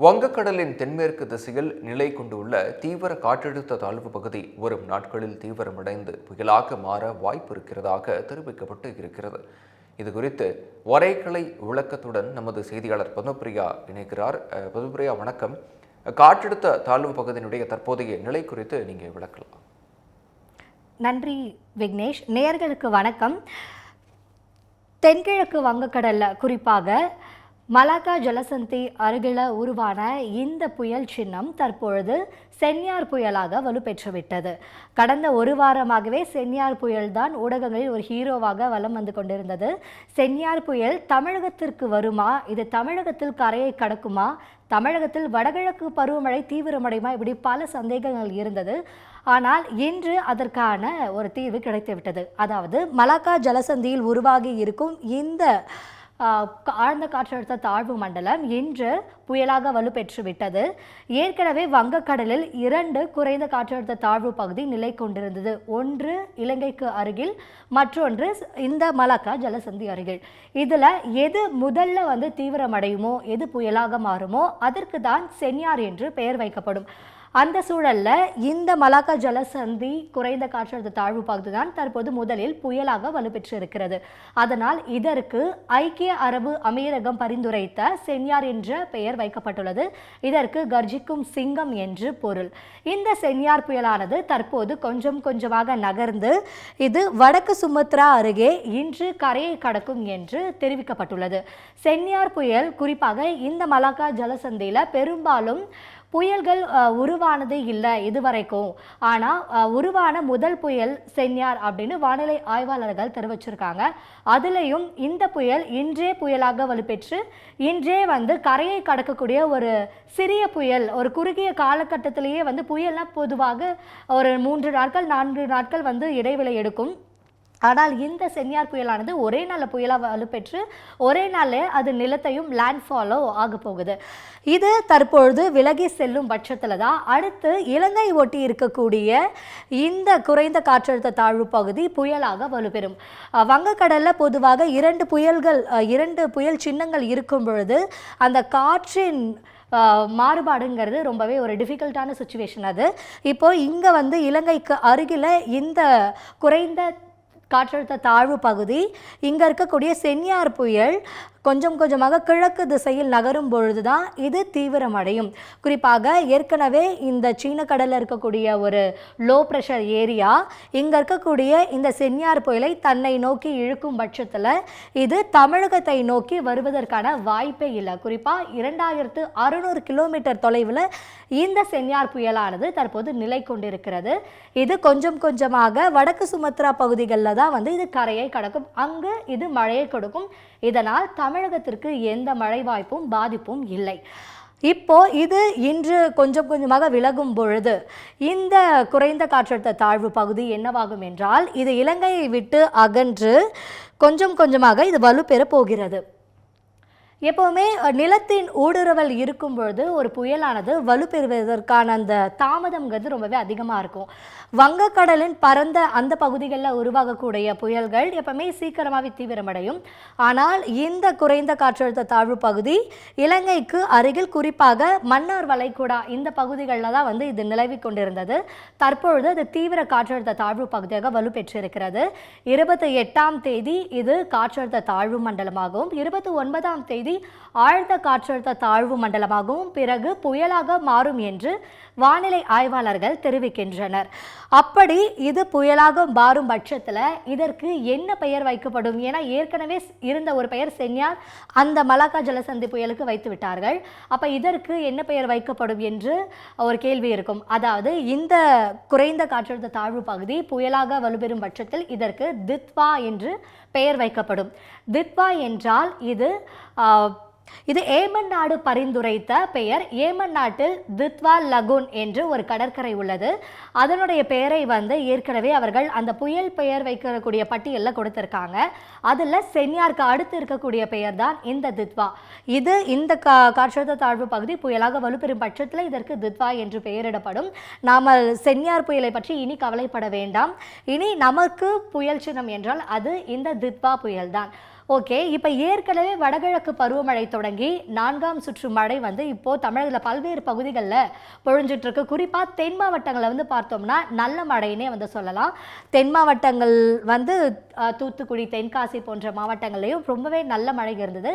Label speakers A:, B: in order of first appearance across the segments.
A: வங்கக்கடலின் தென்மேற்கு திசையில் நிலை கொண்டுள்ள தீவிர காற்றழுத்த தாழ்வு பகுதி வரும் நாட்களில் தீவிரமடைந்து புயலாக மாற வாய்ப்பு இருக்கிறதாக தெரிவிக்கப்பட்டு இருக்கிறது. இது குறித்து வரைகலை விளக்கத்துடன் நமது செய்தியாளர் பத்மபிரியா இணைக்கிறார் அஹ், பத்மபிரியா வணக்கம். காற்றழுத்த தாழ்வு பகுதியினுடைய தற்போதைய நிலை குறித்து நீங்கள் விளக்கலாம்.
B: நன்றி விக்னேஷ். நேர்களுக்கு வணக்கம். தென்கிழக்கு வங்கக்கடலில் குறிப்பாக மலாக்கா ஜலசந்தி அருகில உருவான இந்த புயல் சின்னம் தற்பொழுது சென்யார் புயலாக வலுப்பெற்றுவிட்டது. கடந்த ஒரு வாரமாகவே சென்னியார் புயல் தான் ஊடகங்களில் ஒரு ஹீரோவாக வலம் வந்து கொண்டிருந்தது. சென்னியார் புயல் தமிழகத்திற்கு வருமா? இது தமிழகத்தில் கரையை கடக்குமா? தமிழகத்தில் வடகிழக்கு பருவமழை தீவிரமடையுமா? இப்படி பல சந்தேகங்கள் இருந்தது. ஆனால் இன்று அதற்கான ஒரு தீர்வு கிடைத்துவிட்டது. அதாவது மலாக்கா ஜலசந்தியில் உருவாகி இருக்கும் இந்த ஆழ்ந்த காற்றழுத்த தாழ்வு மண்டலம் இன்று புயலாக வலுப்பெற்று விட்டது. ஏற்கனவே வங்கக்கடலில் இரண்டு குறைந்த காற்றழுத்த தாழ்வு பகுதி நிலை கொண்டிருந்தது. ஒன்று இலங்கைக்கு அருகில் மற்றொன்று இந்த மலக்கா ஜலசந்தி அருகில். இதில் எது முதல்ல வந்து தீவிரமடையுமோ எது புயலாக மாறுமோ அதற்கு தான் சென்யார் என்று பெயர் வைக்கப்படும். அந்த சூழலில் இந்த மலாக்கா ஜலசந்தி குறைந்த காற்றழுத்த தாழ்வு பகுதி தான் தற்போது முதலில் புயலாக வலுப்பெற்று இருக்கிறது அதனால் இதற்கு ஐக்கிய அரபு அமீரகம் பரிந்துரைத்த சென்யார் என்ற பெயர் வைக்கப்பட்டுள்ளது. இதற்கு கர்ஜிக்கும் சிங்கம் என்று பொருள். இந்த சென்யார் புயலானது தற்போது கொஞ்சம் கொஞ்சமாக நகர்ந்து இது வடக்கு சுமத்ரா அருகே இன்று கரையை கடக்கும் என்று தெரிவிக்கப்பட்டுள்ளது. சென்யார் புயல் குறிப்பாக இந்த மலாக்கா ஜலசந்தியில் பெரும்பாலும் புயல்கள் உருவானது இல்லை இதுவரைக்கும். ஆனால் உருவான முதல் புயல் சென்யார் அப்படின்னு வானிலை ஆய்வாளர்கள் தெரிவிச்சிருக்காங்க. அதுலேயும் இந்த புயல் இன்றே புயலாக வலுப்பெற்று இன்றே வந்து கரையை கடக்கக்கூடிய ஒரு சிறிய புயல் ஒரு குறுகிய காலகட்டத்திலேயே வந்து புயல்லாம் பொதுவாக ஒரு மூன்று நாட்கள் நான்கு நாட்கள் வந்து இடைவெளி எடுக்கும். ஆனால் இந்த சென்யார் புயலானது ஒரே நாளில் புயலாக வலுப்பெற்று ஒரே நாளில் அது நிலத்தையும் லேண்ட்ஃபாலோ ஆக போகுது. இது தற்பொழுது விலகி செல்லும் பட்சத்தில் தான் அடுத்து இலங்கை ஒட்டி இருக்கக்கூடிய இந்த குறைந்த காற்றழுத்த தாழ்வு பகுதி புயலாக வலுப்பெறும். வங்கக்கடலில் பொதுவாக இரண்டு புயல்கள் இரண்டு புயல் சின்னங்கள் இருக்கும் பொழுது அந்த காற்றின் மாறுபாடுங்கிறது ரொம்பவே ஒரு டிஃபிகல்ட்டான சுச்சுவேஷன் அது. இப்போது இங்கே வந்து இலங்கைக்கு அருகில் இந்த குறைந்த காற்றழுத்த தாழ்வு பகுதி. இங்கே இருக்கக்கூடிய சென்யார் புயல் கொஞ்சம் கொஞ்சமாக கிழக்கு திசையில் நகரும் பொழுது தான் இது தீவிரமடையும். குறிப்பாக ஏற்கனவே இந்த சீன கடலில் இருக்கக்கூடிய ஒரு லோ ப்ரெஷர் ஏரியா இங்கே இருக்கக்கூடிய இந்த சென்யார் புயலை தன்னை நோக்கி இழுக்கும் பட்சத்தில் இது தமிழகத்தை நோக்கி வருவதற்கான வாய்ப்பே இல்லை. குறிப்பாக இரண்டாயிரத்து அறுநூறு கிலோமீட்டர் தொலைவில் இந்த சென்யார் புயலானது தற்போது நிலை கொண்டிருக்கிறது. இது கொஞ்சம் கொஞ்சமாக வடக்கு சுமத்ரா பகுதிகளில் தான் வந்து இது கரையை கடக்கும். அங்கு இது மழையை கொடுக்கும். இதனால் தமிழகத்திற்கு எந்த மழை வாய்ப்பும் பாதிப்பும் இல்லை. இப்போ இது இன்று கொஞ்சம் கொஞ்சமாக விலகும் பொழுது இந்த குறைந்த காற்றழுத்த தாழ்வு பகுதி என்னவாகும் என்றால் இது இலங்கையை விட்டு அகன்று கொஞ்சம் கொஞ்சமாக இது வலுப்பெற போகிறது. எப்போவுமே நிலத்தின் ஊடுருவல் இருக்கும் பொழுது ஒரு புயலானது வலுப்பெறுவதற்கான அந்த தாமதம்ங்கிறது ரொம்பவே அதிகமாக இருக்கும். வங்கக்கடலின் பரந்த அந்த பகுதிகளில் உருவாகக்கூடிய புயல்கள் எப்பவுமே சீக்கிரமாகவே தீவிரமடையும். ஆனால் இந்த குறைந்த காற்றழுத்த தாழ்வு பகுதி இலங்கைக்கு அருகில் குறிப்பாக மன்னார் வளைகுடா இந்த பகுதிகளில் தான் வந்து இது நிலவி கொண்டிருந்தது. தற்பொழுது அது தீவிர காற்றழுத்த தாழ்வு பகுதியாக வலுப்பெற்றிருக்கிறது. இருபத்தி எட்டாம் தேதி இது காற்றழுத்த தாழ்வு மண்டலமாகவும் இருபத்தி ஒன்பதாம் தேதி ஆழ்ந்த காற்றழுத்த தாழ்வு மண்டலமாகவும் பிறகு புயலாக மாறும் என்று வானிலை ஆய்வாளர்கள் தெரிவிக்கின்றனர். அப்படி இது புயலாக மாறும் பட்சத்தில் இதற்கு என்ன பெயர் வைக்கப்படும் ஏன்னா ஏற்கனவே இருந்த ஒரு பெயர் சென்யார் அந்த மலாக்கா ஜலசந்தி புயலுக்கு வைத்து விட்டார்கள். அப்போ இதற்கு என்ன பெயர் வைக்கப்படும் என்று ஒரு கேள்வி இருக்கும். அதாவது இந்த குறைந்த காற்றழுத்த தாழ்வு பகுதி புயலாக வலுப்பெறும் பட்சத்தில் இதற்கு தித்வா என்று பெயர் வைக்கப்படும். தித்வா என்றால் இது இது ஏமன் நாடு பரிந்துரைத்த பெயர். ஏமன் நாட்டில் தித்வா லகுன் என்று ஒரு கடற்கரை உள்ளது. அதனுடைய பெயரை வந்து ஏற்கனவே அவர்கள் அந்த புயல் பெயர் வைக்கக்கூடிய பட்டியலில் கொடுத்துருக்காங்க. அதில் சென்யாருக்கு அடுத்து இருக்கக்கூடிய பெயர் தான் இந்த தித்வா. இது இந்த கா காற்றழுத்த தாழ்வு பகுதி புயலாக வலுப்பெறும் பட்சத்தில் இதற்கு தித்வா என்று பெயரிடப்படும். நாம் சென்யார் புயலை பற்றி இனி கவலைப்பட வேண்டாம். இனி நமக்கு புயல் சின்னம் என்றால் அது இந்த தித்வா புயல்தான். ஓகே இப்போ ஏற்கனவே வடகிழக்கு பருவமழை தொடங்கி நான்காம் சுற்று மழை வந்து இப்போது தமிழகத்தில் பல்வேறு பகுதிகளில் பொழிஞ்சிட்ருக்கு குறிப்பாக தென் மாவட்டங்களை வந்து பார்த்தோம்னா நல்ல மழைன்னே வந்து சொல்லலாம். தென் மாவட்டங்கள் வந்து தூத்துக்குடி தென்காசி போன்ற மாவட்டங்கள்லையும் ரொம்பவே நல்ல மழை இருந்தது.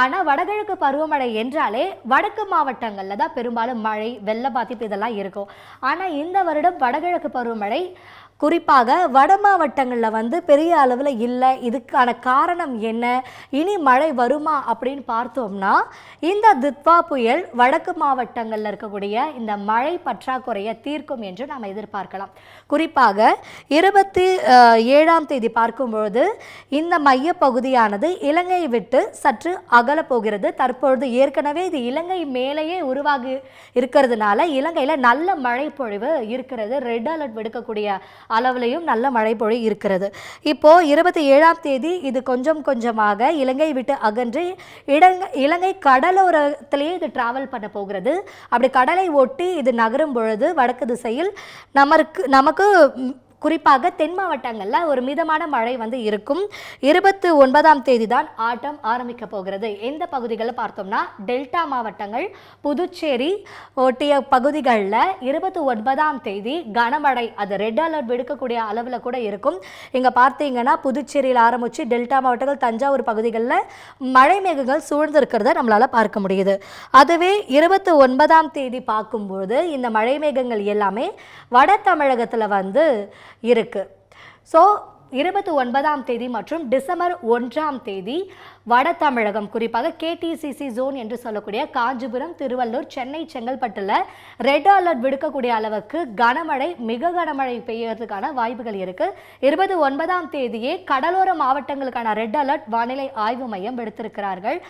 B: ஆனால் வடகிழக்கு பருவமழை என்றாலே வடக்கு மாவட்டங்களில் தான் பெரும்பாலும் மழை வெள்ள பாதிப்பு இதெல்லாம் இருக்கும். ஆனால் இந்த வருடம் வடகிழக்கு பருவமழை குறிப்பாக வட மாவட்டங்களில் வந்து பெரிய அளவில் இல்லை. இதுக்கான காரணம் என்ன? இனி மழை வருமா அப்படின்னு பார்த்தோம்னா இந்த தித்வா புயல் வடக்கு மாவட்டங்களில் இருக்கக்கூடிய இந்த மழை பற்றாக்குறையை தீர்க்கும் என்று நாம் எதிர்பார்க்கலாம். குறிப்பாக இருபத்தி ஏழாம் தேதி பார்க்கும்பொழுது இந்த மைய பகுதியானது இலங்கையை விட்டு சற்று அகலப் போகிறது. தற்பொழுது ஏற்கனவே இது இலங்கை மேலேயே உருவாகி இருக்கிறதுனால இலங்கையில் நல்ல மழை பொழிவு இருக்கிறது. ரெட் அலர்ட் விடுக்கக்கூடிய அளவுலையும் நல்ல மழை பொழிவு இருக்கிறது. இப்போ இருபத்தி ஏழாம் தேதி இது கொஞ்சம் கொஞ்சமாக இலங்கை விட்டு அகன்று இடங்க இலங்கை கடலோரத்திலேயே இது டிராவல் பண்ண போகிறது. அப்படி கடலை ஒட்டி இது நகரும் பொழுது வடக்கு திசையில் நமக்கு நமக்கு குறிப்பாக தென் மாவட்டங்களில் ஒரு மிதமான மழை வந்து இருக்கும். இருபத்தி ஒன்பதாம் தேதி தான் ஆட்டம் ஆரம்பிக்க போகிறது. எந்த பகுதிகளில் பார்த்தோம்னா டெல்டா மாவட்டங்கள் புதுச்சேரி ஒட்டிய பகுதிகளில் இருபத்தி ஒன்பதாம் தேதி கனமழை அது ரெட் அலர்ட் விடுக்கக்கூடிய அளவில் கூட இருக்கும். இங்கே பார்த்தீங்கன்னா புதுச்சேரியில் ஆரம்பித்து டெல்டா மாவட்டங்கள் தஞ்சாவூர் பகுதிகளில் மழை மேகங்கள் சூழ்ந்திருக்கிறத நம்மளால் பார்க்க முடியுது. அதுவே இருபத்தி ஒன்பதாம் தேதி பார்க்கும்போது இந்த மழை மேகங்கள் எல்லாமே வட தமிழகத்தில் வந்து இருக்குது ஸோ இருபத்தி ஒன்பதாம் தேதி மற்றும் டிசம்பர் ஒன்றாம் தேதி வட தமிழகம் குறிப்பாக கேடிசிசி ஜோன் என்று சொல்லக்கூடிய காஞ்சிபுரம் திருவள்ளூர் சென்னை செங்கல்பட்டில் ரெட் அலர்ட் விடுக்கக்கூடிய அளவுக்கு கனமழை மிக கனமழை பெய்யறதுக்கான வாய்ப்புகள் இருக்கு. இருபத்தி ஒன்பதாம் தேதியே கடலோர மாவட்டங்களுக்கான ரெட் அலர்ட் வானிலை ஆய்வு மையம் விடுத்திருக்கிறார்கள்.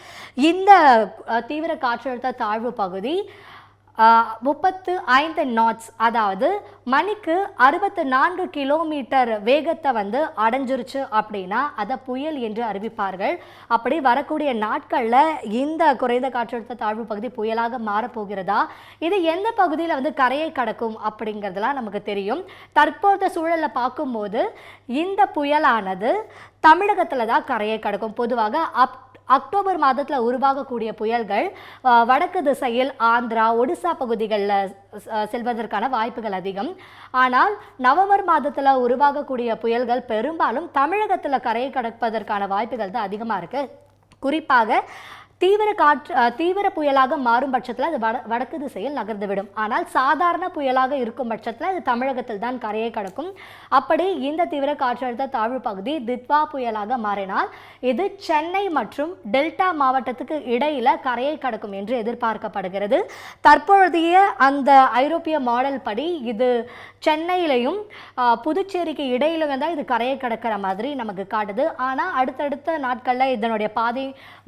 B: இந்த தீவிர காற்றழுத்த தாழ்வு பகுதி முப்பத்து ஐந்து நாட்ஸ் அதாவது மணிக்கு அறுபத்து நான்கு கிலோமீட்டர் வேகத்தை வந்து அடைஞ்சிருச்சு அப்படின்னா அதை புயல் என்று அறிவிப்பார்கள். அப்படி வரக்கூடிய நாட்களில் இந்த குறைந்த காற்றழுத்த தாழ்வு பகுதி புயலாக மாறப்போகிறதா? இது எந்த பகுதியில் வந்து கரையை கடக்கும் அப்படிங்கிறதுலாம் நமக்கு தெரியும். தற்போதைய சூழலில் பார்க்கும்போது இந்த புயலானது தமிழகத்தில் தான் கரையை கடக்கும். பொதுவாக அப் அக்டோபர் மாதத்தில் உருவாகக்கூடிய புயல்கள் வடக்கு திசையில் ஆந்திரா ஒடிசா பகுதிகளில் செல்வதற்கான வாய்ப்புகள் அதிகம். ஆனால் நவம்பர் மாதத்தில் உருவாகக்கூடிய புயல்கள் பெரும்பாலும் தமிழகத்தில் கரையை கடப்பதற்கான வாய்ப்புகள் தான் அதிகமாக இருக்குது குறிப்பாக தீவிர காற்று தீவிர புயலாக மாறும் பட்சத்தில் அது வட வடக்கு திசையில் நகர்ந்துவிடும். ஆனால் சாதாரண புயலாக இருக்கும் பட்சத்தில் அது தமிழகத்தில் தான் கரையை கடக்கும். அப்படி இந்த தீவிர காற்றழுத்த தாழ்வு பகுதி தித்வா புயலாக மாறினால் இது சென்னை மற்றும் டெல்டா மாவட்டத்துக்கு இடையில கரையை கடக்கும் என்று எதிர்பார்க்கப்படுகிறது. தற்பொழுதைய அந்த ஐரோப்பிய மாடல் படி இது சென்னையிலையும் புதுச்சேரிக்கு இடையிலும் தான் இது கரையை கடக்கிற மாதிரி நமக்கு காட்டுது. ஆனால் அடுத்தடுத்த நாட்களில் இதனுடைய பாதை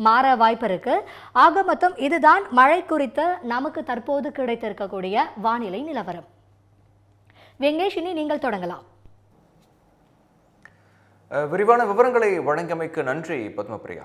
B: மாற வாய்ப்பு இருக்கு. ஆக மொத்தம் இதுதான் மழை குறித்த நமக்கு தற்போது கிடைத்திருக்கக்கூடிய வானிலை நிலவரம். வெங்கேஷினி நீங்கள் தொடங்கலாம்.
A: விரிவான விவரங்களை வழங்கியமைக்கு நன்றி பத்மபிரியா.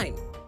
C: time.